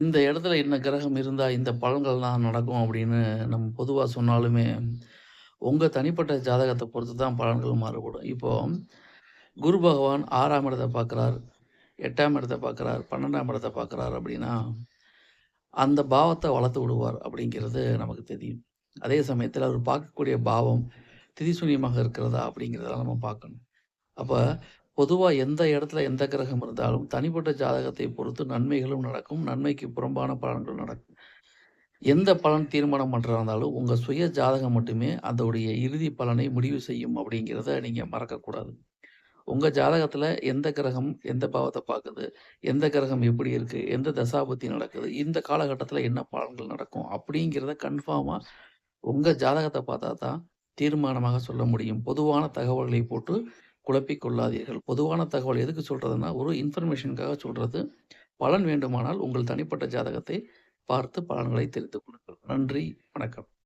இந்த இடத்துல என்ன கிரகம் இருந்தால் இந்த பலன்கள்லாம் நடக்கும் அப்படின்னு நம்ம பொதுவாக சொன்னாலுமே, உங்கள் தனிப்பட்ட ஜாதகத்தை பொறுத்து தான் பலன்கள் மாறுபடும். இப்போ குரு பகவான் 6ஆம் இடத்த பார்க்குறார், எட்டாம் இடத்தை பார்க்குறார், 12ஆம் இடத்த பார்க்குறார் அப்படின்னா, அந்த பாவத்தை வளர்த்து விடுவார் அப்படிங்கிறது நமக்கு தெரியும். அதே சமயத்தில் அவர் பார்க்கக்கூடிய பாவம் திதிசூன்யமாக இருக்கிறதா அப்படிங்கிறதெல்லாம் நம்ம பார்க்கணும். அப்ப பொதுவா எந்த இடத்துல எந்த கிரகம் இருந்தாலும் தனிப்பட்ட ஜாதகத்தை பொறுத்து நன்மைகளும் நடக்கும். நன்மைக்கு புறம்பான பலன்கள் நடக்கும். எந்த பலன் தீர்மானம் பண்றதா இருந்தாலும், உங்க சுய ஜாதகம் மட்டுமே அதோடைய இறுதி பலனை முடிவு செய்யும் அப்படிங்கிறத நீங்க மறக்கக்கூடாது. உங்க ஜாதகத்துல எந்த கிரகம் எந்த பாவத்த பார்க்குது, எந்த கிரகம் எப்படி இருக்கு, எந்த தசாபுத்தி நடக்குது, இந்த காலகட்டத்தில என்ன பலன்கள் நடக்கும் அப்படிங்கிறத கன்ஃபார்மா உங்க ஜாதகத்த பார்த்தா தான் தீர்மானமாக சொல்ல முடியும். பொதுவான தகவல்களை போட்டு குழப்பிக் கொள்ளாதீர்கள். பொதுவான தகவல் எதுக்கு சொல்கிறதுனா ஒரு இன்ஃபர்மேஷனுக்காக சொல்கிறது பலன் வேண்டுமானால் உங்கள் தனிப்பட்ட ஜாதகத்தை பார்த்து பலன்களை தெரிந்து கொள்ளுங்கள். நன்றி, வணக்கம்.